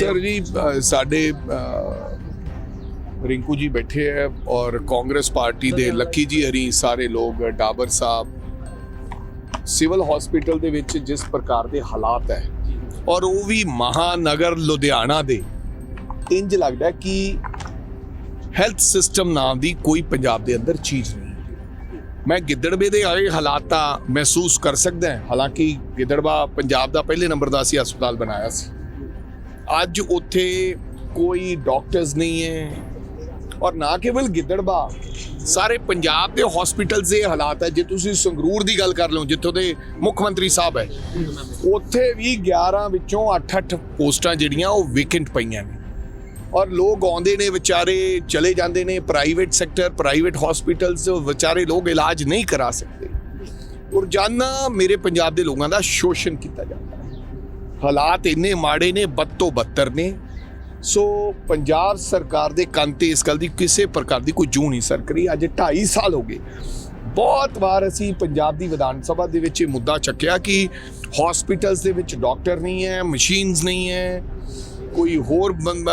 Sir ਜੀ ਸਾਡੇ ਰਿੰਕੂ ਜੀ ਬੈਠੇ ਹੈ ਔਰ ਕਾਂਗਰਸ ਪਾਰਟੀ ਦੇ ਲੱਕੀ ਜੀ ਹਰੀ ਸਾਰੇ ਲੋਕ ਡਾਬਰ ਸਾਹਿਬ। ਸਿਵਲ ਹਸਪੀਟਲ ਦੇ ਵਿੱਚ ਜਿਸ ਪ੍ਰਕਾਰ ਦੇ ਹਾਲਾਤ ਹੈ ਔਰ ਉਹ ਵੀ ਮਹਾਨਗਰ ਲੁਧਿਆਣਾ ਦੇ ਇੰਜ ਲੱਗਦਾ ਕਿ ਹੈਲਥ ਸਿਸਟਮ ਨਾਮ ਦੀ ਕੋਈ ਪੰਜਾਬ ਦੇ ਅੰਦਰ ਚੀਜ਼ ਨਹੀਂ ਮੈਂ ਗਿੱਦੜਵੇ ਦੇ ਆਏ ਹਾਲਾਤਾਂ ਮਹਿਸੂਸ ਕਰ ਸਕਦਾ ਹਾਂ। ਹਾਲਾਂਕਿ ਗਿੱਦੜਵਾ ਪੰਜਾਬ ਦਾ ਪਹਿਲੇ ਨੰਬਰ ਦਾ ਸੀ ਹਸਪਤਾਲ ਬਣਾਇਆ ਸੀ। ਅੱਜ ਉੱਥੇ ਕੋਈ ਡਾਕਟਰਸ ਨਹੀਂ ਹੈ ਔਰ ਨਾ ਕੇਵਲ ਗਿੱਦੜਬਾ, ਸਾਰੇ ਪੰਜਾਬ ਦੇ ਹਸਪੀਟਲਸ ਦੇ ਹਾਲਾਤ ਹੈ। ਜੇ ਤੁਸੀਂ ਸੰਗਰੂਰ ਦੀ ਗੱਲ ਕਰ ਲਓ, ਜਿੱਥੋਂ ਦੇ ਮੁੱਖ ਮੰਤਰੀ ਸਾਹਿਬ ਹੈ, ਉੱਥੇ ਵੀ 11 ਵਿੱਚੋਂ 8-8 ਪੋਸਟਾਂ ਜਿਹੜੀਆਂ ਉਹ ਵੇਕੈਂਟ ਪਈਆਂ ਨੇ। ਔਰ ਲੋਕ ਆਉਂਦੇ ਨੇ, ਵਿਚਾਰੇ ਚਲੇ ਜਾਂਦੇ ਨੇ ਪ੍ਰਾਈਵੇਟ ਸੈਕਟਰ ਪ੍ਰਾਈਵੇਟ ਹਸਪੀਟਲਸ ਵਿਚਾਰੇ ਲੋਕ ਇਲਾਜ ਨਹੀਂ ਕਰਾ ਸਕਦੇ। ਰੋਜ਼ਾਨਾ ਮੇਰੇ ਪੰਜਾਬ ਦੇ ਲੋਕਾਂ ਦਾ ਸ਼ੋਸ਼ਣ ਕੀਤਾ ਜਾਂਦਾ ਹਾਲਾਤ ਇੰਨੇ ਮਾੜੇ ਨੇ ਬਦ ਤੋਂ ਬੱਤਰ ਨੇ। ਸੋ ਪੰਜਾਬ ਸਰਕਾਰ ਦੇ ਕੰਨ ਤੇ ਇਸ ਗੱਲ ਦੀ ਕਿਸੇ ਪ੍ਰਕਾਰ ਦੀ ਕੋਈ ਜੂ ਨਹੀਂ ਸਰਕ ਰਹੀ। ਅੱਜ 2.5 ਸਾਲ ਹੋ ਗਏ। ਬਹੁਤ ਵਾਰ ਅਸੀਂ ਪੰਜਾਬ ਦੀ ਵਿਧਾਨ ਸਭਾ ਦੇ ਵਿੱਚ ਇਹ ਮੁੱਦਾ ਚੱਕਿਆ ਕਿ ਹਸਪੀਟਲਸ ਦੇ ਵਿੱਚ ਡਾਕਟਰ ਨਹੀਂ ਹੈ ਮਸ਼ੀਨਸ ਨਹੀਂ ਹੈ, ਕੋਈ ਹੋਰ ਬੰ-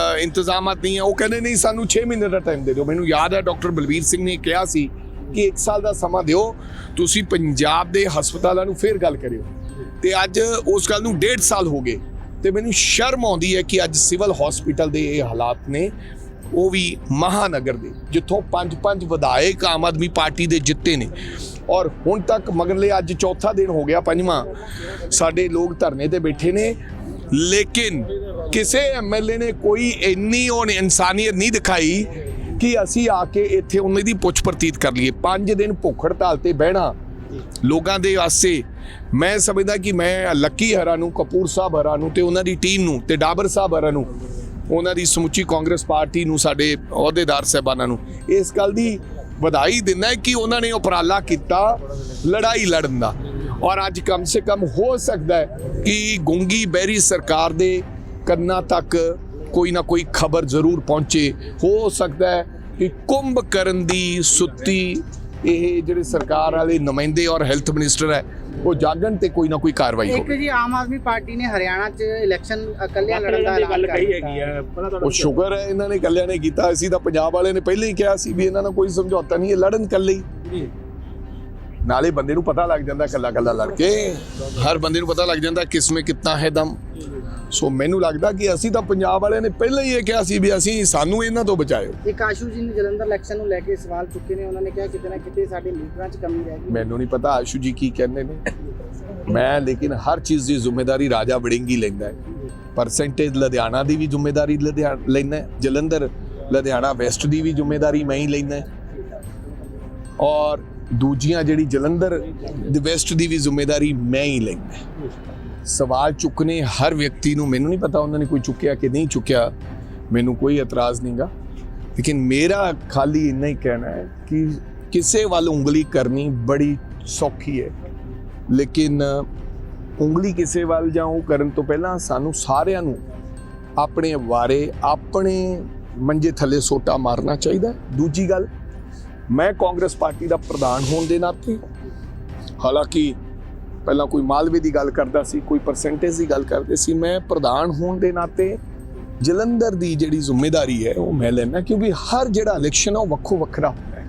ਨਹੀਂ ਹੈ। ਉਹ ਕਹਿੰਦੇ, ਨਹੀਂ, ਸਾਨੂੰ 6 ਮਹੀਨੇ ਦਾ ਟਾਈਮ ਦੇ ਦਿਓ। ਮੈਨੂੰ ਯਾਦ ਹੈ ਡਾਕਟਰ ਬਲਬੀਰ ਸਿੰਘ ਨੇ ਕਿਹਾ ਸੀ ਕਿ 1 ਸਾਲ ਦਾ ਸਮਾਂ ਦਿਓ। ਤੁਸੀਂ ਪੰਜਾਬ ਦੇ ਹਸਪਤਾਲਾਂ ਨੂੰ ਫੇਰ ਗੱਲ ਕਰਿਓ। ਤੇ ਅੱਜ ਉਸ ਗੱਲ ਨੂੰ 1.5 ਸਾਲ ਹੋ ਗਏ ਤੇ ਮੈਨੂੰ ਸ਼ਰਮ ਆਉਂਦੀ ਹੈ ਕਿ ਅੱਜ ਸਿਵਲ ਹਸਪੀਟਲ ਦੇ ਇਹ ਹਾਲਾਤ ਨੇ, ਉਹ ਵੀ ਮਹਾਨਗਰ ਦੇ, ਜਿੱਥੋਂ ਪੰਜ ਪੰਜ ਵਿਧਾਇਕ ਆਮ ਆਦਮੀ ਪਾਰਟੀ ਦੇ ਜਿੱਤੇ ਨੇ। ਔਰ ਹੁਣ ਤੱਕ ਮਗਰਲੇ ਅੱਜ ਚੌਥਾ ਦਿਨ ਹੋ ਗਿਆ, ਪੰਜਵਾਂ, ਸਾਡੇ ਲੋਕ ਧਰਨੇ ਤੇ ਬੈਠੇ ਨੇ। ਲੇਕਿਨ ਕਿਸੇ ਐਮਐਲਏ ਨੇ ਕੋਈ ਇੰਨੀ ਉਹ ਇਨਸਾਨੀਅਤ ਨਹੀਂ ਦਿਖਾਈ ਕਿ ਅਸੀਂ ਆ ਕੇ ਇੱਥੇ ਉਹਨਾਂ ਦੀ ਪੁੱਛ ਪ੍ਰਤੀਤ ਕਰ ਲਈਏ। ਪੰਜ ਦਿਨ ਭੁੱਖ ਹੜਤਾਲ ਤੇ ਬਹਿਣਾ, ਲੋਕਾਂ ਦੇ ਵਾਸਤੇ ਮੈਂ ਸਮਝਦਾ ਕਿ ਮੈਂ ਲੱਕੀ ਹਰਾ ਨੂੰ, ਕਪੂਰ ਸਾਹਿਬ ਹਰਾ ਨੂੰ ਤੇ ਉਹਨਾਂ ਦੀ ਟੀਮ ਨੂੰ ਤੇ ਡਾਬਰ ਸਾਹਿਬ ਹਰਾ ਨੂੰ, ਉਹਨਾਂ ਦੀ ਸਮੁੱਚੀ ਕਾਂਗਰਸ ਪਾਰਟੀ ਨੂੰ, ਸਾਡੇ ਅਹੁਦੇਦਾਰ ਸਹਿਬਾਨਾਂ ਨੂੰ, ਇਸ ਗੱਲ ਦੀ ਵਧਾਈ ਦਿੰਦਾ ਕਿ ਉਹਨਾਂ ਨੇ ਉਪਰਾਲਾ ਕੀਤਾ ਲੜਾਈ ਲੜਨ ਦਾ। ਔਰ ਅੱਜ ਕਮ ਸੇ ਕਮ ਹੋ ਸਕਦਾ ਹੈ ਕਿ ਗੁੰਗੀ ਬਹਿਰੀ ਸਰਕਾਰ ਦੇ ਕੰਨਾਂ ਤੱਕ ਕੋਈ ਨਾ ਕੋਈ ਖਬਰ ਜ਼ਰੂਰ ਪਹੁੰਚੇ। ਹੋ ਸਕਦਾ ਹੈ ਕਿ ਕੁੰਭ ਕਰਨ ਦੀ ਸੁੱਤੀ ਇਹ ਜਿਹੜੇ ਸਰਕਾਰ ਵਾਲੇ ਨੁਮਾਇੰਦੇ ਔਰ ਹੈਲਥ ਮਿਨਿਸਟਰ ਹੈ ਉਹ ਜਾਗਣ ਤੇ ਕੋਈ ਨਾ ਕੋਈ ਕਾਰਵਾਈ ਇੱਕ ਹੋਵੇ। ਜੀ ਆਮ ਆਦਮੀ ਪਾਰਟੀ ਨੇ ਹਰਿਆਣਾ 'ਚ ਇਲੈਕਸ਼ਨ ਇਕੱਲਿਆਂ ਲੜਨ ਦਾ ਐਲਾਨ ਗੱਲ ਕਹੀ ਹੈਗੀ ਆ ਉਹ ਸ਼ੁਕਰ ਹੈ ਇਹਨਾਂ ਨੇ ਇਕੱਲਿਆਂ ਨੇ ਕੀਤਾ। ਅਸੀਂ ਤਾਂ ਪੰਜਾਬ ਵਾਲਿਆਂ ਨੇ ਪਹਿਲਾਂ ਹੀ ਕਿਹਾ ਸੀ ਵੀ ਇਹਨਾਂ ਨਾਲ ਕੋਈ ਸਮਝੌਤਾ ਨਹੀਂ ਇਹ ਲੜਨ ਇਕੱਲੇ ਹੀ। ਜੀ। ਨਾਲੇ ਬੰਦੇ ਨੂੰ ਪਤਾ ਲੱਗ ਜਾਂਦਾ ਕੱਲਾ ਕੱਲਾ ਲੜ ਕੇ। ਹਰ ਬੰਦੇ ਨੂੰ ਪਤਾ ਲੱਗ ਜਾਂਦਾ ਕਿਸ ਵਿੱਚ ਕਿੰਨਾ ਹੈ ਦਮ। ਸੋ ਮੈਨੂੰ ਲੱਗਦਾ ਕਿ ਅਸੀਂ ਤਾਂ ਪੰਜਾਬ ਵਾਲਿਆਂ ਨੇ ਪਹਿਲਾਂ ਹੀ ਇਹ ਕਿਹਾ ਸੀ ਵੀ ਅਸੀਂ ਸਾਨੂੰ ਇਹਨਾਂ ਤੋਂ ਬਚਾਇਓ। ਇੱਕ ਆਸ਼ੂ ਜੀ ਨੇ ਜਲੰਧਰ ਇਲੈਕਸ਼ਨ ਨੂੰ ਲੈ ਕੇ ਸਵਾਲ ਚੁੱਕੇ ਨੇ ਉਹਨਾਂ ਨੇ ਕਿਹਾ ਕਿਤੇ ਨਾ ਕਿਤੇ ਸਾਡੇ ਲੀਡਰਾਂ 'ਚ ਕਮੀ ਰਹਿ ਗਈ। ਮੈਨੂੰ ਨਹੀਂ ਪਤਾ ਆਸ਼ੂ ਜੀ ਕੀ ਕਹਿੰਦੇ ਨੇ। ਮੈਂ ਲੇਕਿਨ ਹਰ ਚੀਜ਼ ਦੀ ਜ਼ਿੰਮੇਵਾਰੀ ਰਾਜਾ ਵੜਿੰਗੀ ਲੈਂਦਾ ਹੈ। ਪਰਸੈਂਟੇਜ ਲੁਧਿਆਣਾ ਦੀ ਵੀ ਜ਼ਿੰਮੇਵਾਰੀ ਲੁਧਿਆਣਾ ਲੈਂਦਾ ਹੈ ਜਲੰਧਰ ਲੁਧਿਆਣਾ ਵੈਸਟ ਦੀ ਵੀ ਜ਼ਿੰਮੇਵਾਰੀ ਮੈਂ ਹੀ ਲੈਂਦਾ ਹੈ। ਔਰ ਦੂਜੀਆਂ ਜਿਹੜੀ ਜਲੰਧਰ ਦੀ ਵੈਸਟ ਦੀ ਵੀ ਜ਼ਿੰਮੇਵਾਰੀ ਮੈਂ ਹੀ ਲੈਂਦਾ ਹੈ। ਸਵਾਲ ਚੁੱਕਨੇ ਹਰ ਵਿਅਕਤੀ ਨੂੰ ਮੈਨੂੰ ਨਹੀਂ ਪਤਾ ਉਹਨਾਂ ਨੇ ਕੋਈ ਚੁੱਕਿਆ ਕਿ ਨਹੀਂ ਚੁੱਕਿਆ, ਮੈਨੂੰ ਕੋਈ ਇਤਰਾਜ਼ ਨਹੀਂਗਾ ਲੇਕਿਨ ਮੇਰਾ ਖਾਲੀ ਇੰਨਾ ਹੀ ਕਹਿਣਾ ਹੈ ਕਿ ਕਿਸੇ ਵੱਲ ਉਂਗਲੀ ਕਰਨੀ ਬੜੀ ਸੌਖੀ ਹੈ। ਲੇਕਿਨ ਉਂਗਲੀ ਕਿਸੇ ਵੱਲ ਜਾਂ ਉਹ ਕਰਨ ਤੋਂ ਪਹਿਲਾਂ ਸਾਨੂੰ ਸਾਰਿਆਂ ਨੂੰ ਆਪਣੇ ਵਾਰੇ, ਆਪਣੇ ਮੰਜੇ ਥੱਲੇ ਸੋਟਾ ਮਾਰਨਾ ਚਾਹੀਦਾ ਦੂਜੀ ਗੱਲ, ਮੈਂ ਕਾਂਗਰਸ ਪਾਰਟੀ ਦਾ ਪ੍ਰਧਾਨ ਹੋਣ ਦੇ ਨਾਤੇ, ਹਾਲਾਂਕਿ ਪਹਿਲਾਂ ਕੋਈ ਮਾਲਵੇ ਦੀ ਗੱਲ ਕਰਦਾ ਸੀ, ਕੋਈ ਪਰਸੈਂਟੇਜ ਦੀ ਗੱਲ ਕਰਦੇ ਸੀ, ਮੈਂ ਪ੍ਰਧਾਨ ਹੋਣ ਦੇ ਨਾਤੇ ਜਲੰਧਰ ਦੀ ਜਿਹੜੀ ਜ਼ਿੰਮੇਵਾਰੀ ਹੈ, ਉਹ ਮੈਂ ਲੈਣਾ ਕਿਉਂਕਿ ਹਰ ਜਿਹੜਾ ਇਲੈਕਸ਼ਨ ਹੈ, ਉਹ ਵੱਖੋ ਵੱਖਰਾ ਹੁੰਦਾ ਹੈ।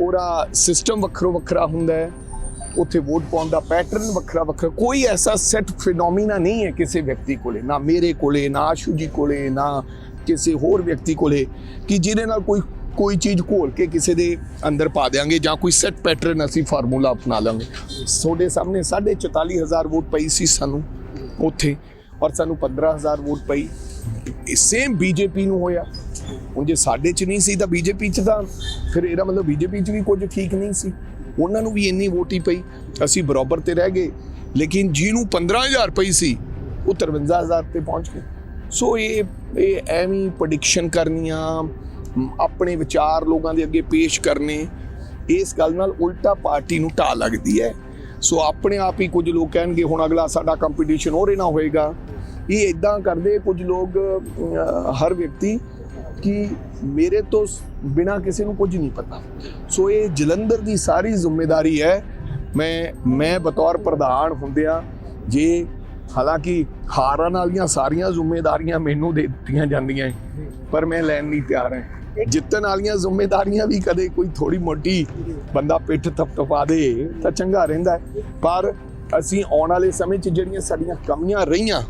ਉਹਦਾ ਸਿਸਟਮ ਵੱਖਰੋ ਵੱਖਰਾ ਹੁੰਦਾ ਹੈ, ਉੱਥੇ ਵੋਟ ਪਾਉਣ ਦਾ ਪੈਟਰਨ ਵੱਖਰਾ ਵੱਖਰਾ, ਕੋਈ ਐਸਾ ਸੈਟ ਫਿਨੋਮੀਨਾ ਨਹੀਂ ਹੈ ਕਿਸੇ ਵਿਅਕਤੀ ਕੋਲੇ, ਨਾ ਮੇਰੇ ਕੋਲੇ, ਨਾ ਆਸ਼ੂ ਜੀ ਕੋਲੇ, ਨਾ ਕਿਸੇ ਹੋਰ ਵਿਅਕਤੀ ਕੋਲੇ ਕਿ ਜਿਹਦੇ ਨਾਲ ਕੋਈ ਕੋਈ ਚੀਜ਼ ਘੋਲ ਕੇ ਕਿਸੇ ਦੇ ਅੰਦਰ ਪਾ ਦੇਾਂਗੇ ਜਾਂ ਕੋਈ ਸੈੱਟ ਪੈਟਰਨ ਅਸੀਂ ਫਾਰਮੂਲਾ ਅਪਣਾ ਲਾਂਗੇ। ਤੁਹਾਡੇ ਸਾਹਮਣੇ 44000 ਵੋਟ ਪਈ ਸੀ ਸਾਨੂੰ ਉੱਥੇ ਔਰ ਸਾਨੂੰ 15000 ਵੋਟ ਪਈ। ਸੇਮ ਬੀਜੇਪੀ ਨੂੰ ਹੋਇਆ। ਹੁਣ ਜੇ ਸਾਡੇ ਚ ਨਹੀਂ ਸੀ ਤਾਂ ਬੀਜੇਪੀ ਚ ਤਾਂ ਫਿਰ ਇਹਦਾ ਮਤਲਬ ਬੀਜੇਪੀ ਚ ਵੀ ਕੁਝ ਠੀਕ ਨਹੀਂ ਸੀ। ਉਹਨਾਂ ਨੂੰ ਵੀ ਇੰਨੀ ਵੋਟ ਹੀ ਪਈ। ਅਸੀਂ ਬਰਾਬਰ ਤੇ ਰਹਿ ਗਏ। ਲੇਕਿਨ ਜਿਹਨੂੰ 15000 ਪਈ ਸੀ, ਉਹ 53000 ਤੇ ਪਹੁੰਚ ਗਏ। ਸੋ ਇਹ ਇਹ ਐਵੇਂ ਪ੍ਰੈਡਿਕਸ਼ਨ ਕਰਨੀਆਂ ਆਪਣੇ ਵਿਚਾਰ ਲੋਕਾਂ ਦੇ ਅੱਗੇ ਪੇਸ਼ ਕਰਨੇ, ਇਸ ਗੱਲ ਨਾਲ ਉਲਟਾ ਪਾਰਟੀ ਨੂੰ ਢਾ ਲੱਗਦੀ ਹੈ। ਸੋ ਆਪਣੇ ਆਪ ਹੀ ਕੁਝ ਲੋਕ ਕਹਿਣਗੇ, ਹੁਣ ਅਗਲਾ ਸਾਡਾ ਕੰਪੀਟੀਸ਼ਨ ਹੋਰ ਨਾ ਹੋਏਗਾ। ਇਹ ਇਦਾਂ ਕਰਦੇ ਕੁਝ ਲੋਕ ਹਰ ਵਿਅਕਤੀ ਕਿ ਮੇਰੇ ਤੋਂ ਬਿਨਾ ਕਿਸੇ ਨੂੰ ਕੁਝ ਨਹੀਂ ਪਤਾ। ਸੋ ਇਹ ਜਲੰਧਰ ਦੀ ਸਾਰੀ ਜ਼ਿੰਮੇਵਾਰੀ ਹੈ। ਮੈਂ ਮੈਂ ਬਤੌਰ ਪ੍ਰਧਾਨ ਹੁੰਦਿਆਂ ਜੇ ਹਾਲਾਂਕਿ ਹਾਰਨ ਵਾਲੀਆਂ ਸਾਰੀਆਂ ਜ਼ਿੰਮੇਵਾਰੀਆਂ ਮੈਨੂੰ ਦੇ ਦਿੱਤੀਆਂ ਜਾਂਦੀਆਂ ਪਰ ਮੈਂ ਲੈਣ ਲਈ ਤਿਆਰ ਹਾਂ। ਜਿੱਤਣ ਵਾਲੀਆਂ ਜ਼ਿੰਮੇਵਾਰੀਆਂ ਵੀ ਕਦੇ ਕੋਈ ਥੋੜੀ ਮੋਟੀ ਬੰਦਾ ਪਿੱਠ ਥਪਥਪਾ ਦੇ ਤਾਂ ਚੰਗਾ ਰਹਿੰਦਾ ਪਰ ਅਸੀਂ ਆਉਣ ਵਾਲੇ ਸਮੇਂ 'ਚ ਜਿਹੜੀਆਂ ਸਾਡੀਆਂ ਕਮੀਆਂ ਰਹੀਆਂ,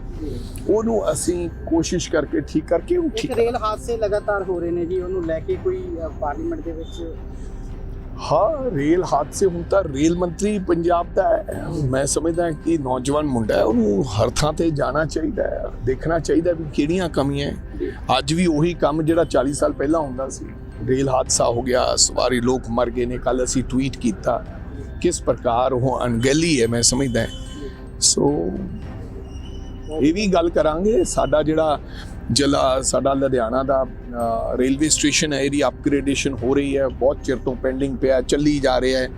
ਉਹਨੂੰ ਅਸੀਂ ਕੋਸ਼ਿਸ਼ ਕਰਕੇ ਠੀਕ ਕਰਕੇ ਉਹ ਠੀਕ ਰੇਲ ਹਾਦਸੇ ਲਗਾਤਾਰ ਹੋ ਰਹੇ ਨੇ ਜੀ, ਉਹਨੂੰ ਲੈ ਕੇ ਕੋਈ ਪਾਰਲੀਮੈਂਟ ਦੇ ਵਿੱਚ ਹਾਂ, ਰੇਲ ਹਾਦਸੇ ਹੁਣ ਤਾਂ ਰੇਲ ਮੰਤਰੀ ਪੰਜਾਬ ਦਾ ਹੈ। ਮੈਂ ਸਮਝਦਾ ਕਿ ਨੌਜਵਾਨ ਮੁੰਡਾ ਹੈ, ਉਹਨੂੰ ਹਰ ਥਾਂ ਤੇ ਜਾਣਾ ਚਾਹੀਦਾ ਹੈ, ਦੇਖਣਾ ਚਾਹੀਦਾ ਵੀ ਕਿਹੜੀਆਂ ਕਮੀਆਂ ਅੱਜ ਵੀ ਉਹੀ ਕੰਮ ਜਿਹੜਾ 40 ਸਾਲ ਪਹਿਲਾਂ ਹੁੰਦਾ ਸੀ। ਰੇਲ ਹਾਦਸਾ ਹੋ ਗਿਆ, ਸਵਾਰੀ ਲੋਕ ਮਰ ਗਏ ਨੇ ਕੱਲ ਅਸੀਂ ਟਵੀਟ ਕੀਤਾ। ਕਿਸ ਪ੍ਰਕਾਰ ਉਹ ਅਣਗਹਿਲੀ ਹੈ, ਮੈਂ ਸਮਝਦਾ ਸੋ ਇਹ ਵੀ ਗੱਲ ਕਰਾਂਗੇ, ਸਾਡਾ ਜਿਹੜਾ ਜ਼ਿਲ੍ਹਾ ਸਾਡਾ ਲੁਧਿਆਣਾ ਦਾ ਰੇਲਵੇ ਸਟੇਸ਼ਨ ਹੈ ਇਹਦੀ ਅਪਗ੍ਰੇਡੇਸ਼ਨ ਹੋ ਰਹੀ ਹੈ ਬਹੁਤ ਚਿਰ ਤੋਂ ਪੈਂਡਿੰਗ ਪਿਆ ਚੱਲੀ ਜਾ ਰਿਹਾ ਹੈ।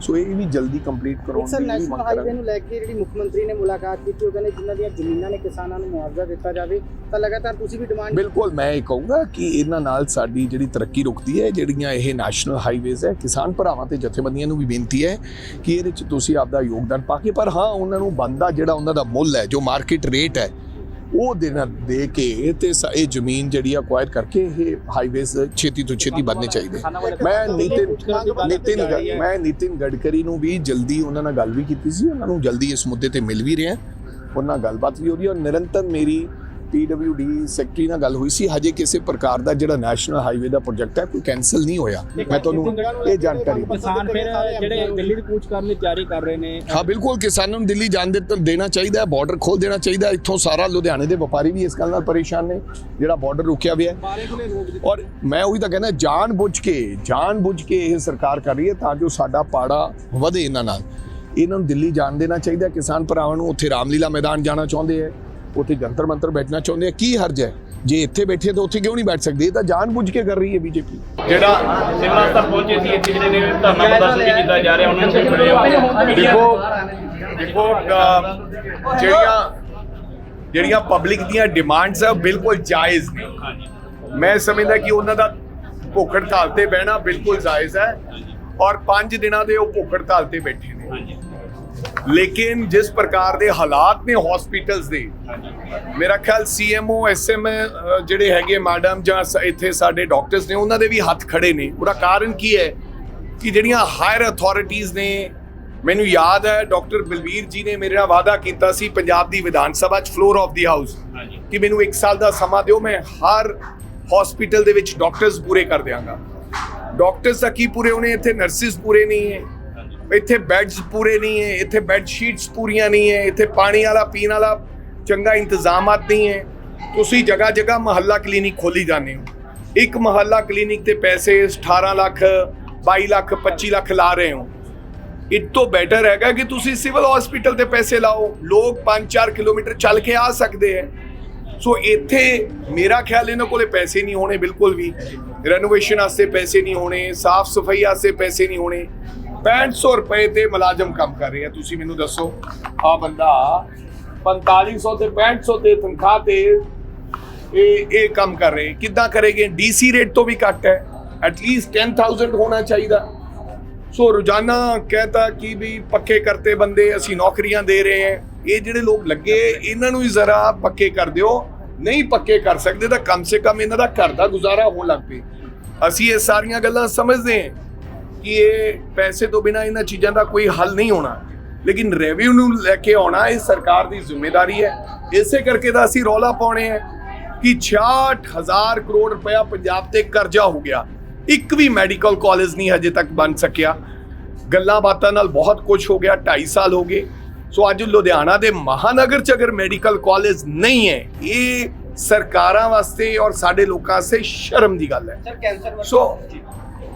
ਸੋ ਇਹ ਵੀ ਜਲਦੀ ਕੰਪਲੀਟ ਕਰਾਉਣ ਦੀ ਮੰਗ ਹਾਈਵੇ ਕਰਾਂਗੇ। ਨੂੰ ਲੈ ਕੇ ਜਿਹੜੀ ਮੁੱਖ ਮੰਤਰੀ ਨੇ ਮੁਲਾਕਾਤ ਕੀਤੀ ਉਹ ਕਹਿੰਦੇ ਜਿਨ੍ਹਾਂ ਦੀਆਂ ਜ਼ਮੀਨਾਂ ਨੇ ਕਿਸਾਨਾਂ ਨੂੰ ਮੁਆਵਜ਼ਾ ਦਿੱਤਾ ਜਾਵੇ ਤਾਂ ਲਗਾਤਾਰ ਤੁਸੀਂ ਵੀ ਡਿਮਾਂਡ ਬਿਲਕੁਲ ਮੈਂ ਇਹ ਕਹੂੰਗਾ ਕਿ ਇਹਨਾਂ ਨਾਲ ਸਾਡੀ ਜਿਹੜੀ ਤਰੱਕੀ ਰੁਕਦੀ ਹੈ ਜਿਹੜੀਆਂ ਇਹ ਨੈਸ਼ਨਲ ਹਾਈਵੇਜ਼ ਹੈ ਕਿਸਾਨ ਭਰਾਵਾਂ ਤੇ ਜਥੇਬੰਦੀਆਂ ਨੂੰ ਵੀ ਬੇਨਤੀ ਹੈ ਕਿ ਇਹਦੇ ਚ ਤੁਸੀਂ ਆਪਦਾ ਯੋਗਦਾਨ ਪਾ ਕੇ ਪਰ ਹਾਂ ਉਹਨਾਂ ਨੂੰ ਬੰਦਾ ਜਿਹੜਾ ਉਹਨਾਂ ਦਾ ਮੁੱਲ ਹੈ ਜੋ ਮਾਰਕੀਟ ਰੇਟ ਹੈ ਉਹ ਦੇਣਾ ਦੇ ਕੇ ਤੇ ਇਹ ਜ਼ਮੀਨ ਜਿਹੜੀ ਅਕਵਾਇਰ ਕਰਕੇ ਇਹ ਹਾਈਵੇਜ਼ ਛੇਤੀ ਤੋਂ ਛੇਤੀ ਬਣਨੇ ਚਾਹੀਦੇ। ਮੈਂ ਨਿਤਿਨ ਨਿਤਿਨ ਮੈਂ ਨਿਤਿਨ ਗਡਕਰੀ ਨੂੰ ਵੀ ਜਲਦੀ ਉਹਨਾਂ ਨਾਲ ਗੱਲ ਵੀ ਕੀਤੀ ਸੀ। ਉਹਨਾਂ ਨੂੰ ਜਲਦੀ ਇਸ ਮੁੱਦੇ ਤੇ ਮਿਲ ਵੀ ਰਿਹਾ। ਉਹਨਾਂ ਨਾਲ ਗੱਲਬਾਤ ਵੀ ਹੋ ਰਹੀ ਹੈ। ਔਰ ਨਿਰੰਤਰ ਮੇਰੀ ਪੀਡਬਲਯੂਡੀ ਸੈਕਟਰੀ ਨਾਲ ਗੱਲ ਹੋਈ ਸੀ। ਹਜੇ ਕਿਸੇ ਪ੍ਰਕਾਰ ਦਾ ਜਿਹੜਾ ਨੈਸ਼ਨਲ ਹਾਈਵੇ ਦਾ ਪ੍ਰੋਜੈਕਟ ਹੈ ਕੋਈ ਕੈਨਸਲ ਨਹੀਂ ਹੋਇਆ। ਮੈਂ ਤੁਹਾਨੂੰ ਇਹ ਜਾਣਕਾਰੀ ਕਿਸਾਨ ਫਿਰ ਜਿਹੜੇ ਦਿੱਲੀ ਦੀ ਕੂਚ ਕਰਨ ਦੀ ਤਿਆਰੀ ਕਰ ਰਹੇ ਨੇ। ਹਾਂ ਬਿਲਕੁਲ। ਕਿਸਾਨਾਂ ਨੂੰ ਦਿੱਲੀ ਜਾਣ ਦੇ ਦੇਣਾ ਚਾਹੀਦਾ ਹੈ ਬਾਰਡਰ ਖੋਲ ਦੇਣਾ ਚਾਹੀਦਾ ਇੱਥੋਂ ਸਾਰਾ ਲੁਧਿਆਣੇ ਦੇ ਵਪਾਰੀ ਵੀ ਇਸ ਗੱਲ ਨਾਲ ਪਰੇਸ਼ਾਨ ਨੇ ਜਿਹੜਾ ਬਾਰਡਰ ਰੁਕਿਆ ਹੋਇਆ ਹੈ। ਔਰ ਮੈਂ ਉਹੀ ਤਾਂ ਕਹਿੰਦਾ ਜਾਣ ਬੁੱਝ ਕੇ ਜਾਣ ਬੁੱਝ ਕੇ ਇਹ ਸਰਕਾਰ ਕਰ ਰਹੀ ਹੈ ਤਾਂ ਜੋ ਸਾਡਾ ਪਾੜਾ ਵਧੇ ਇਹਨਾਂ ਨਾਲ। ਇਹਨਾਂ ਨੂੰ ਦਿੱਲੀ ਜਾਣ ਦੇਣਾ ਚਾਹੀਦਾ ਕਿਸਾਨ ਭਰਾਵਾਂ ਨੂੰ ਉੱਥੇ ਰਾਮਲੀਲਾ ਮੈਦਾਨ ਜਾਣਾ ਚਾਹੁੰਦੇ ਹੈ। ਉੱਥੇ ਜੰਤਰ ਮੰਤਰ ਬੈਠਣਾ ਚਾਹੁੰਦੇ ਆ, ਕੀ ਹਰਜ ਹੈ? ਜੇ ਇੱਥੇ ਬੈਠੇ ਤਾਂ ਉੱਥੇ ਕਿਉਂ ਨਹੀਂ ਬੈਠ ਸਕਦੇ? ਇਹ ਤਾਂ ਜਾਣ ਬੁੱਝ ਕੇ ਕਰ ਰਹੀ ਹੈ ਬੀਜੇਪੀ। ਜਿਹੜਾ ਸਿਮਲਾ ਤੱਕ ਪਹੁੰਚੇ ਸੀ, ਇੱਥੇ ਜਿਹੜੇ ਨੇ ਧਰਨਾ ਪ੍ਰਦਰਸ਼ਨ ਵੀ ਕੀਤਾ ਜਾ ਰਿਹਾ, ਉਹਨਾਂ ਨੂੰ ਖੜੇ ਹੋ। ਦੇਖੋ ਦੇਖੋ ਜਿਹੜੀਆਂ ਜਿਹੜੀਆਂ ਪਬਲਿਕ ਦੀਆਂ ਡਿਮਾਂਡਸ ਆ ਬਿਲਕੁਲ ਜਾਇਜ਼ ਨੇ। ਮੈਂ ਸਮਝਦਾ ਕਿ ਉਹਨਾਂ ਦਾ ਭੁੱਖ ਹੜਤਾਲ ਤੇ ਬਹਿਣਾ ਬਿਲਕੁਲ ਜਾਇਜ਼ ਹੈ। ਔਰ 5 ਦਿਨਾਂ ਦੇ ਉਹ ਭੁੱਖ ਹੜਤਾਲ ਤੇ ਬੈਠੇ ਨੇ। ਲੇਕਿਨ ਜਿਸ ਪ੍ਰਕਾਰ ਦੇ ਹਾਲਾਤ ਨੇ ਹਸਪੀਟਲਸ ਦੇ ਮੇਰਾ ਖਿਆਲ ਸੀਐਮਓ ਐਸਐਮ ਜਿਹੜੇ ਹੈਗੇ ਮੈਡਮ ਜਾਂ ਇੱਥੇ ਸਾਡੇ ਡਾਕਟਰਸ ਨੇ ਉਹਨਾਂ ਦੇ ਵੀ ਹੱਥ ਖੜੇ ਨੇ। ਉਹਦਾ ਕਾਰਨ ਕੀ ਹੈ ਕਿ ਜਿਹੜੀਆਂ ਹਾਇਰ ਅਥਾਰਟੀਆਂ ਨੇ ਮੈਨੂੰ ਯਾਦ ਹੈ ਡਾਕਟਰ ਬਲਵੀਰ ਜੀ ਨੇ ਮੇਰੇ ਨਾਲ ਵਾਅਦਾ ਕੀਤਾ ਸੀ ਪੰਜਾਬ ਦੀ ਵਿਧਾਨ ਸਭਾ 'ਚ ਫਲੋਰ ਆਫ ਦੀ ਹਾਊਸ ਕਿ ਮੈਨੂੰ 1 ਸਾਲ ਦਾ ਸਮਾਂ ਦਿਓ ਮੈਂ ਹਰ ਹਸਪੀਟਲ ਦੇ ਵਿੱਚ ਡਾਕਟਰਸ ਪੂਰੇ ਕਰ ਦਿਆਂਗਾ। ਡਾਕਟਰਸ ਤਾਂ ਕੀ ਪੂਰੇ ਹੋਣੇ? ਇੱਥੇ ਨਰਸਿਸ ਪੂਰੇ ਨਹੀਂ ਹੈ। ਇੱਥੇ ਬੈੱਡਸ ਪੂਰੇ ਨਹੀਂ ਹੈ, ਇੱਥੇ ਬੈੱਡ ਸ਼ੀਟਸ ਪੂਰੀਆਂ ਨਹੀਂ ਹੈ, ਇੱਥੇ ਪਾਣੀ ਵਾਲਾ, ਪੀਣ ਵਾਲਾ ਚੰਗਾ ਇੰਤਜ਼ਾਮਾਤ ਨਹੀਂ ਹੈ। ਤੁਸੀਂ ਜਗ੍ਹਾ ਜਗ੍ਹਾ ਮਹੱਲਾ ਕਲੀਨਿਕ ਖੋਲੀ ਜਾਂਦੇ ਹੋ। ਇੱਕ ਮਹੱਲਾ ਕਲੀਨਿਕ ਤੇ ਪੈਸੇ 18 ਲੱਖ 22 ਲੱਖ 25 ਲੱਖ ਲਾ ਰਹੇ ਹੋ। ਇਹ ਤੋਂ ਬੈਟਰ ਹੈਗਾ ਕਿ ਤੁਸੀਂ ਸਿਵਲ ਹਸਪੀਟਲ ਤੇ ਪੈਸੇ ਲਾਓ। ਲੋਕ 5-4 ਕਿਲੋਮੀਟਰ ਚੱਲ ਕੇ ਆ ਸਕਦੇ ਹੈ। ਸੋ ਇੱਥੇ ਮੇਰਾ ਖਿਆਲ ਇਹਨਾਂ ਕੋਲੇ ਪੈਸੇ ਨਹੀਂ ਹੋਣੇ ਬਿਲਕੁਲ ਵੀ। ਰੈਨੋਵੇਸ਼ਨ ਵਾਸਤੇ ਪੈਸੇ ਨਹੀਂ ਹੋਣੇ, ਸਾਫ਼ ਸਫ਼ਾਈ ਵਾਸਤੇ ਪੈਸੇ ਨਹੀਂ ਹੋਣੇ। 6500 ਰੁਪਏ ਤੇ ਮੁਲਾਜ਼ਮ ਕੰਮ ਕਰ ਰਹੇ। ਆ ਤੁਸੀਂ ਮੈਨੂੰ ਦੱਸੋ, ਆ ਬੰਦਾ 4500 ਤੇ 6500 ਤੇ ਤਨਖਾਹ ਤੇ ਇਹ ਇਹ ਕੰਮ ਕਰ ਰਹੇ। ਕਿੱਦਾਂ ਕਰੇਗੇ? ਡੀਸੀ ਰੇਟ ਤੋਂ ਵੀ ਘੱਟ ਹੈ। ਐਟਲੀਸਟ 10000 ਹੋਣਾ ਚਾਹੀਦਾ। ਸੋ ਰੋਜ਼ਾਨਾ ਕਹਤਾ ਕਿ ਵੀ ਪੱਕੇ ਕਰਤੇ ਬੰਦੇ ਅਸੀਂ ਨੌਕਰੀਆਂ ਦੇ ਰਹੇ ਹਾਂ। ਇਹ ਜਿਹੜੇ ਲੋਕ ਲੱਗੇ, ਇਹਨਾਂ ਨੂੰ ਹੀ ਜ਼ਰਾ ਪੱਕੇ ਕਰ ਦਿਓ। ਨਹੀਂ ਪੱਕੇ ਕਰ ਸਕਦੇ ਤਾਂ ਕਮ ਸੇ ਕਮ ਇਹਨਾਂ ਦਾ ਘਰ ਦਾ ਗੁਜ਼ਾਰਾ ਹੋਣ ਲੱਗ ਪਏ। ਅਸੀਂ ਇਹ ਸਾਰੀਆਂ ਗੱਲਾਂ ਸਮਝਦੇ ਹਾਂ। ਕਿ ਇਹ ਪੈਸੇ ਤੋਂ ਬਿਨਾ ਇਹਨਾਂ ਚੀਜ਼ਾਂ ਦਾ ਕੋਈ ਹੱਲ ਨਹੀਂ ਹੋਣਾ। ਲੇਕਿਨ ਰੈਵਿਊ ਨੂੰ ਲੈ ਕੇ ਆਉਣਾ ਇਹ ਸਰਕਾਰ ਦੀ ਜ਼ਿੰਮੇਵਾਰੀ ਹੈ। ਇਸੇ ਕਰਕੇ ਤਾਂ ਅਸੀਂ ਰੌਲਾ ਪਾਉਣੇ ਹੈ ਕਿ 66000 ਕਰੋੜ ਰੁਪਇਆ ਪੰਜਾਬ ਤੇ ਕਰਜ਼ਾ ਹੋ ਗਿਆ। ਇੱਕ ਵੀ ਮੈਡੀਕਲ ਕਾਲਜ ਨਹੀਂ ਹਜੇ ਤੱਕ ਬਣ ਸਕਿਆ। ਗੱਲਾਂ ਬਾਤਾਂ ਨਾਲ ਬਹੁਤ ਕੁਝ ਹੋ ਗਿਆ 2.5 ਸਾਲ ਹੋ ਗਏ। ਸੋ ਅੱਜ ਲੁਧਿਆਣਾ ਦੇ ਮਹਾਨਗਰ ਚ ਅਗਰ ਮੈਡੀਕਲ ਕਾਲਜ ਨਹੀਂ ਹੈ ਇਹ ਸਰਕਾਰਾਂ ਵਾਸਤੇ ਔਰ ਸਾਡੇ ਲੋਕਾਂ ਵਾਸਤੇ ਸ਼ਰਮ ਦੀ ਗੱਲ ਹੈ। ਸਰ ਕੈਂਸਰ ਸੋ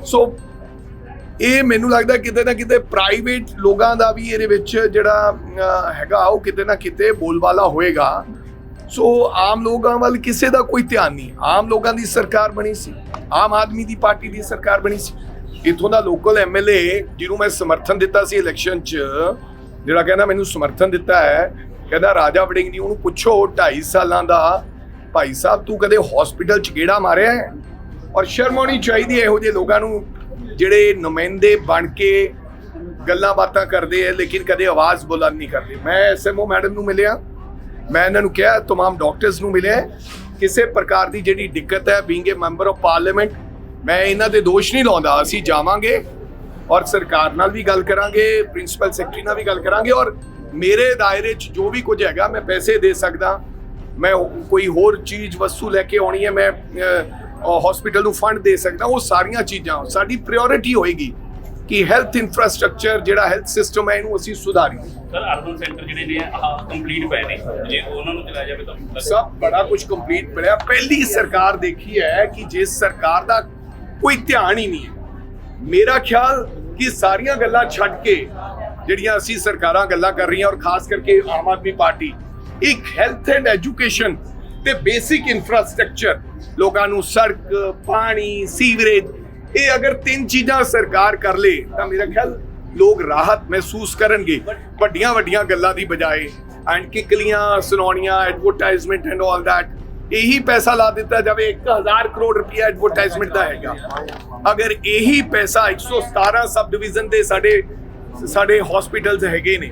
ਸੋ ਇਹ ਮੈਨੂੰ ਲੱਗਦਾ ਕਿਤੇ ਨਾ ਕਿਤੇ ਪ੍ਰਾਈਵੇਟ ਲੋਕਾਂ ਦਾ ਵੀ ਇਹਦੇ ਵਿੱਚ ਜਿਹੜਾ ਹੈਗਾ, ਉਹ ਕਿਤੇ ਨਾ ਕਿਤੇ ਬੋਲਬਾਲਾ ਹੋਏਗਾ। ਸੋ ਆਮ ਲੋਕਾਂ ਵੱਲ ਕਿਸੇ ਦਾ ਕੋਈ ਧਿਆਨ ਨਹੀਂ। ਆਮ ਲੋਕਾਂ ਦੀ ਸਰਕਾਰ ਬਣੀ ਸੀ। ਆਮ ਆਦਮੀ ਦੀ ਪਾਰਟੀ ਦੀ ਸਰਕਾਰ ਬਣੀ ਸੀ। ਇਥੋਂ ਦਾ ਲੋਕਲ ਐਮਐਲਏ ਜਿਹਨੂੰ ਮੈਂ ਸਮਰਥਨ ਦਿੱਤਾ ਸੀ ਇਲੈਕਸ਼ਨ 'ਚ, ਜਿਹੜਾ ਕਹਿੰਦਾ ਮੈਨੂੰ ਸਮਰਥਨ ਦਿੱਤਾ ਹੈ, ਕਹਿੰਦਾ ਰਾਜਾ ਵੜਿੰਗ ਜੀ, ਉਹਨੂੰ ਪੁੱਛੋ 2.5 ਸਾਲਾਂ ਦਾ, ਭਾਈ ਸਾਹਿਬ ਤੂੰ ਕਦੇ ਹਸਪੀਟਲ 'ਚ ਗੇੜਾ ਮਾਰਿਆ ਹੈ? ਔਰ ਸ਼ਰਮ ਆਉਣੀ ਚਾਹੀਦੀ ਹੈ ਇਹੋ ਜਿਹੇ ਲੋਕਾਂ ਨੂੰ ਜਿਹੜੇ ਨੁਮਾਇੰਦੇ ਬਣ ਕੇ ਗੱਲਾਂ ਬਾਤਾਂ ਕਰਦੇ ਆ ਲੇਕਿਨ ਕਦੇ ਆਵਾਜ਼ ਬੁਲੰਦ ਨਹੀਂ ਕਰਦੇ ਮੈਂ ਐਸਐਮਓ ਮੈਡਮ ਨੂੰ ਮਿਲਿਆ ਮੈਂ ਇਹਨਾਂ ਨੂੰ ਕਿਹਾ तमाम ਡਾਕਟਰਸ ਨੂੰ ਮਿਲਿਆ ਕਿਸੇ ਪ੍ਰਕਾਰ ਦੀ ਜਿਹੜੀ ਦਿੱਕਤ ਹੈ being a member of parliament ਮੈਂ ਇਹਨਾਂ ਦੇ ਦੋਸ਼ ਨਹੀਂ ਲਾਉਂਦਾ ਅਸੀਂ ਜਾਵਾਂਗੇ ਔਰ ਸਰਕਾਰ ਨਾਲ ਵੀ ਗੱਲ ਕਰਾਂਗੇ ਪ੍ਰਿੰਸੀਪਲ ਸੈਕਟਰੀ ਨਾਲ ਵੀ ਗੱਲ ਕਰਾਂਗੇ ਔਰ ਮੇਰੇ ਦਾਇਰੇ 'ਚ ਜੋ ਵੀ ਕੁਝ ਹੈਗਾ ਮੈਂ ਪੈਸੇ ਦੇ ਸਕਦਾ ਮੈਂ ਕੋਈ ਹੋਰ ਚੀਜ਼ ਵਸਤੂ ਲੈ ਕੇ ਆਉਣੀ ਹੈ ਮੈਂ ਹਸਪੀਟਲ ਨੂੰ ਫੰਡ ਦੇ ਸਕਦਾ ਉਹ ਸਾਰੀਆਂ ਚੀਜ਼ਾਂ ਸਾਡੀ ਪ੍ਰਾਇੋਰਟੀ ਹੋਏਗੀ ਕਿ ਹੈਲਥ ਇਨਫਰਾਸਟ੍ਰਕਚਰ ਜਿਹੜਾ ਹੈਲਥ ਸਿਸਟਮ ਹੈ ਇਹਨੂੰ ਅਸੀਂ ਸੁਧਾਰੀਏ। ਸਰ ਅਰਬਨ ਸੈਂਟਰ ਜਿਹੜੇ ਨੇ ਆਹ ਕੰਪਲੀਟ ਪਏ ਨੇ। ਜੇ ਉਹਨਾਂ ਨੂੰ ਚਲਾਇਆ ਜਾਵੇ ਤਾਂ ਸਭ ਬੜਾ ਕੁਝ ਕੰਪਲੀਟ ਮਿਲਿਆ ਪਹਿਲੀ ਸਰਕਾਰ ਦੇਖੀ ਹੈ ਕਿ ਜਿਸ ਸਰਕਾਰ ਦਾ ਕੋਈ ਧਿਆਨ ਹੀ ਨਹੀਂ ਹੈ। ਮੇਰਾ ਖਿਆਲ ਕਿ ਸਾਰੀਆਂ ਗੱਲਾਂ ਛੱਡ ਕੇ ਜਿਹੜੀਆਂ ਅਸੀਂ ਸਰਕਾਰਾਂ ਗੱਲਾਂ ਕਰ ਰਹੀਆਂ ਔਰ ਖਾਸ ਕਰਕੇ ਆਮ ਆਦਮੀ ਪਾਰਟੀ ਇੱਕ ਹੈਲਥ ਐਂਡ ਐਜੂਕੇਸ਼ਨ ਤੇ ਬੇਸਿਕ ਇਨਫਰਾਸਟ੍ਰਕਚਰ ਲੋਕਾਂ ਨੂੰ ਸੜਕ, ਪਾਣੀ, ਸੀਵਰੇਜ, ਇਹ ਅਗਰ ਤਿੰਨ ਚੀਜ਼ਾਂ ਸਰਕਾਰ ਕਰ ਲੇ, ਤਾਂ ਮੇਰਾ ਖਿਆਲ ਲੋਕ ਰਾਹਤ ਮਹਿਸੂਸ ਕਰਨਗੇ। ਵੱਡੀਆਂ ਵੱਡੀਆਂ ਗੱਲਾਂ ਦੀ ਬਜਾਏ ਐਂਡ ਕਿਕਲੀਆਂ, ਸੁਣਾਉਣੀਆਂ ਐਡਵਰਟਾਈਜ਼ਮੈਂਟ ਐਂਡ ਆਲ ਦੈਟ ਇਹੀ ਪੈਸਾ ਲਾ ਦਿੱਤਾ ਜਾਵੇ 1000 ਕਰੋੜ ਰੁਪਇਆ ਐਡਵਰਟਾਈਜ਼ਮੈਂਟ ਦਾ ਹੈਗਾ। ਅਗਰ ਇਹੀ ਪੈਸਾ 117 ਸਬ ਡਿਵੀਜ਼ਨ ਦੇ ਸਾਡੇ ਸਾਡੇ ਹਸਪੀਟਲਸ ਹੈਗੇ ਨੇ,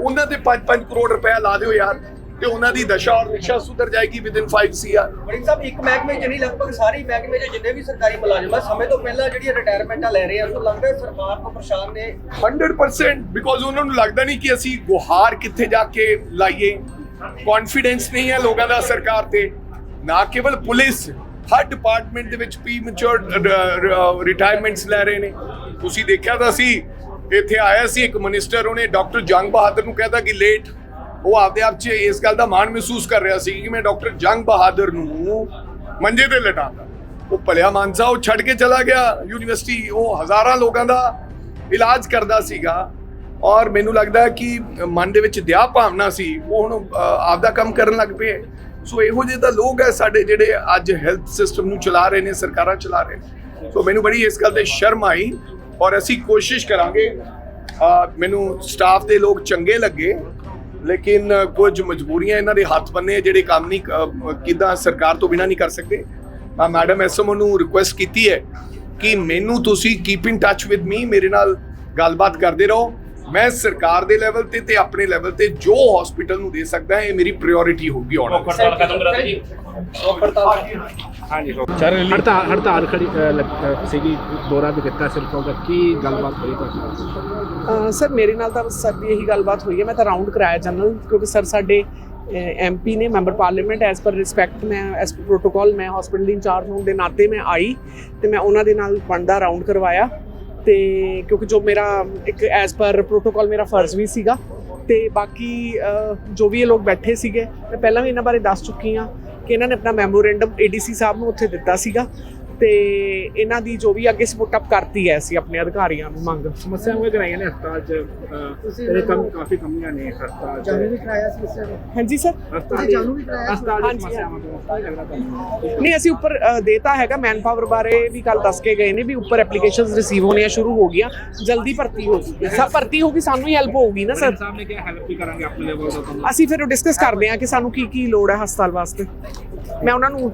ਉਹਨਾਂ ਤੇ 5-5 ਕਰੋੜ ਰੁਪਇਆ ਲਾ ਦਿਓ ਯਾਰ। ਤੇ ਉਹਨਾਂ ਦੀ ਦਸ਼ਾ ਔਰ ਦਿਸ਼ਾ ਸੁਧਰ ਜਾਏਗੀ ਵਿਦਿਨ 5 ਸੀਆਰ ਵੜਿੰਗ ਸਾਹਿਬ ਇੱਕ ਮਹਿਕਮੇ 'ਚ ਨਹੀਂ ਲਗਭਗ ਸਾਰੇ ਮਹਿਕਮੇ 'ਚ ਜਿੰਨੇ ਵੀ ਸਰਕਾਰੀ ਮੁਲਾਜ਼ਮ ਆ ਸਮੇਂ ਤੋਂ ਪਹਿਲਾਂ ਜਿਹੜੀਆਂ ਰਿਟਾਇਰਮੈਂਟਾਂ ਲੈ ਰਹੇ ਆ ਸੋ ਲੱਗਦਾ ਸਰਕਾਰ ਤੋਂ ਪ੍ਰਸ਼ਾਸਨ ਨੇ 100% ਬਿਕੋਜ਼ ਉਹਨਾਂ ਨੂੰ ਲੱਗਦਾ ਨਹੀਂ ਕਿ ਅਸੀਂ ਗੁਹਾਰ ਕਿੱਥੇ ਜਾ ਕੇ ਲਾਈਏ। ਕੌਨਫੀਡੈਂਸ ਨਹੀਂ ਹੈ ਲੋਕਾਂ ਦਾ ਸਰਕਾਰ ਤੇ। ਨਾ ਕੇਵਲ ਪੁਲਿਸ ਹਰ ਡਿਪਾਰਟਮੈਂਟ ਦੇ ਵਿੱਚ ਪੀ ਮੈਚੁਰ ਰਿਟਾਇਰਮੈਂਟਸ ਲੈ ਰਹੇ ਨੇ। ਤੁਸੀਂ ਦੇਖਿਆ ਤਾਂ ਸੀ ਇੱਥੇ ਆਇਆ ਸੀ ਇੱਕ ਮਿਨਿਸਟਰ ਉਹਨੇ ਡਾਕਟਰ ਜੰਗ ਬਹਾਦਰ ਨੂੰ ਕਹਿਤਾ ਕਿ ਲੇਟ ਉਹ ਆਪਦੇ ਆਪ 'ਚ ਇਸ ਗੱਲ ਦਾ ਮਾਣ ਮਹਿਸੂਸ ਕਰ ਰਿਹਾ ਸੀ ਕਿ ਮੈਂ ਡਾਕਟਰ ਜੰਗ ਬਹਾਦਰ ਨੂੰ ਮੰਜੇ ਤੇ ਲਟਾਤਾ। ਉਹ ਭਲਿਆ ਮਾਨਸਾ, ਉਹ ਛੱਡ ਕੇ ਚਲਾ ਗਿਆ ਯੂਨੀਵਰਸਿਟੀ। ਉਹ ਹਜ਼ਾਰਾਂ ਲੋਕਾਂ ਦਾ ਇਲਾਜ ਕਰਦਾ ਸੀਗਾ ਔਰ ਮੈਨੂੰ ਲੱਗਦਾ ਕਿ ਮਨ ਦੇ ਵਿੱਚ ਦਿਆ ਭਾਵਨਾ ਸੀ। ਉਹ ਹੁਣ ਆਪਦਾ ਕੰਮ ਕਰਨ ਲੱਗ ਪਏ। ਸੋ ਇਹੋ ਜਿਹੇ ਤਾਂ ਲੋਕ ਹੈ ਸਾਡੇ ਜਿਹੜੇ ਅੱਜ ਹੈਲਥ ਸਿਸਟਮ ਨੂੰ ਚਲਾ ਰਹੇ ਨੇ, ਸਰਕਾਰਾਂ ਚਲਾ ਰਹੇ ਨੇ। ਸੋ ਮੈਨੂੰ ਬੜੀ ਇਸ ਗੱਲ ਤੇ ਸ਼ਰਮ ਆਈ ਔਰ ਅਸੀਂ ਕੋਸ਼ਿਸ਼ ਕਰਾਂਗੇ। ਮੈਨੂੰ ਸਟਾਫ ਦੇ ਲੋਕ ਚੰਗੇ ਲੱਗੇ। ਲੇਕਿਨ ਅ, ਕੁਝ ਮਜਬੂਰੀਆਂ ਇਹਨਾਂ ਦੇ ਹੱਥ ਬੰਨੇ ਜਿਹੜੇ ਕੰਮ ਨਹੀਂ ਕਿਦਾਂ ਸਰਕਾਰ ਤੋਂ ਬਿਨਾ ਨਹੀਂ ਕਰ ਸਕਦੇ। ਮੈਂ ਮੈਡਮ ਐਸਐਮਓ ਨੂੰ ਰਿਕੁਐਸਟ ਕੀਤੀ ਹੈ ਕਿ ਮੈਨੂੰ ਤੁਸੀਂ keep in touch with me ਮੇਰੇ ਨਾਲ ਗੱਲਬਾਤ ਕਰਦੇ ਰਹੋ। ਮੈਂ ਸਰਕਾਰ ਦੇ ਲੈਵਲ ਤੇ ਤੇ ਆਪਣੇ ਲੈਵਲ ਤੇ ਜੋ ਹਸਪੀਟਲ ਨੂੰ ਦੇ ਸਕਦਾ ਇਹ ਮੇਰੀ ਪ੍ਰਾਇੋਰਟੀ ਹੋਊਗੀ ਆਉਣ ਵਾਲੇ ਹਾਂਜੀ ਸਰ ਹੜਤਾਲ ਹੜਤਾਲ ਖੜੀ ਅ, ਲੱਗ- ਅ, ਸੀਗੀ ਦੌਰਾ ਵੀ ਦਿੱਤਾ ਸਿਰਫੋਂ ਦਾ। ਕੀ ਗੱਲਬਾਤ ਹੋਈ ਤੁਹਾਡੇ ਨਾਲ? ਅਹ ਸਰ ਮੇਰੇ ਨਾਲ ਤਾਂ ਸਰ ਦੀ ਇਹੀ ਗੱਲਬਾਤ ਹੋਈ ਹੈ। ਮੈਂ ਤਾਂ ਰਾਉਂਡ ਕਰਾਇਆ ਜਨਰਲ ਕਿਉਂਕਿ ਸਰ ਸਾਡੇ ਐਮਪੀ ਨੇ member parliament as per respect ਮੈਂ ਐਸ ਪਰ ਪ੍ਰੋਟੋਕਾਲ ਮੈਂ ਹਸਪੀਟਲ ਦੀ ਇੰਚਾਰਜ ਹੋਣ ਦੇ ਨਾਤੇ ਮੈਂ ਆਈ ਤੇ ਮੈਂ ਉਹਨਾਂ ਦੇ ਨਾਲ ਬਣਦਾ ਰਾਉਂਡ ਕਰਵਾਇਆ। ਤੇ ਕਿਉਂਕਿ ਜੋ ਮੇਰਾ ਇੱਕ ਐਸ ਪਰ ਪ੍ਰੋਟੋਕਾਲ ਮੇਰਾ ਫਰਜ਼ ਵੀ ਸੀਗਾ, ਤੇ ਬਾਕੀ ਜੋ ਵੀ ਇਹ ਲੋਕ ਬੈਠੇ ਸੀਗੇ, ਮੈਂ ਪਹਿਲਾਂ ਵੀ ਇਹਨਾਂ ਬਾਰੇ ਦੱਸ ਚੁੱਕੀ ਹਾਂ ਕਿ ਇਹਨਾਂ ਨੇ ਆਪਣਾ ਮੈਮੋਰੈਂਡਮ ਏਡੀਸੀ ਸਾਹਿਬ ਨੂੰ ਉੱਥੇ ਦਿੱਤਾ ਸੀਗਾ। ਤੇ ਇਹਨਾਂ ਦੀ ਜੋ ਵੀ ਅੱਗੇ ਸਪੋਰਟ ਅਪ ਕਰਤੀ ਹੈ ਅਸੀਂ ਆਪਣੇ ਅਧਿਕਾਰੀਆਂ ਨੂੰ ਮੰਗ। ਸਮੱਸਿਆਵਾਂ ਕਰਾਈਆਂ ਨੇ ਹਸਪਤਾਲ 'ਚ ਅ, ਇਹ ਕੰਮ ਕਾਫੀ ਕਮੀਆਂ ਨੇ ਹਸਪਤਾਲ 'ਚ। ਜਾਨੂ ਵੀ ਕਰਾਇਆ ਸੀ ਇਸ ਨੂੰ? ਹਾਂਜੀ ਸਰ। ਹਸਪਤਾਲ ਤੁਸੀਂ ਜਾਣੂ ਵੀ ਕਰਾਇਆ ਸੀ? ਹਸਪਤਾਲ ਦੀ ਹਾਂਜੀ, ਸਮੱਸਿਆਵਾਂ ਤੋਂ ਨਹੀਂ ਅਸੀਂ ਉੱਪਰ ਦੇਤਾ ਹੈਗਾ ਮੈਨ ਪਾਵਰ ਬਾਰੇ ਵੀ ਕੱਲ ਦੱਸ ਕੇ ਗਏ ਨੇ ਵੀ ਉੱਪਰ ਐਪਲੀਕੇਸ਼ਨਸ ਰਿਸੀਵ ਹੋਣੀਆਂ ਸ਼ੁਰੂ ਹੋ ਗਈਆਂ ਜਲਦੀ ਭਰਤੀ ਹੋਊਗੀ ਸਭ ਭਰਤੀ ਹੋਊਗੀ ਸਾਨੂੰ ਹੀ ਹੈਲਪ ਹੋਊਗੀ ਨਾ ਸਰ। ਸਾਹਿਬ ਨੇ ਕਿਹਾ ਹੈਲਪ ਵੀ ਕਰਾਂਗੇ ਆਪਣੇ ਲੈਵਲ ਤੋਂ ਤੁਹਾਨੂੰ। ਅਸੀਂ ਫਿਰ ਡਿਸਕਸ ਕਰਦੇ ਹਾਂ ਕਿ ਸਾਨੂੰ ਕੀ ਕੀ ਲੋੜ ਹੈ ਹਸਪਤਾਲ ਵਾਸਤੇ। ਮੈਂ ਉਹਨਾਂ ਨੂੰ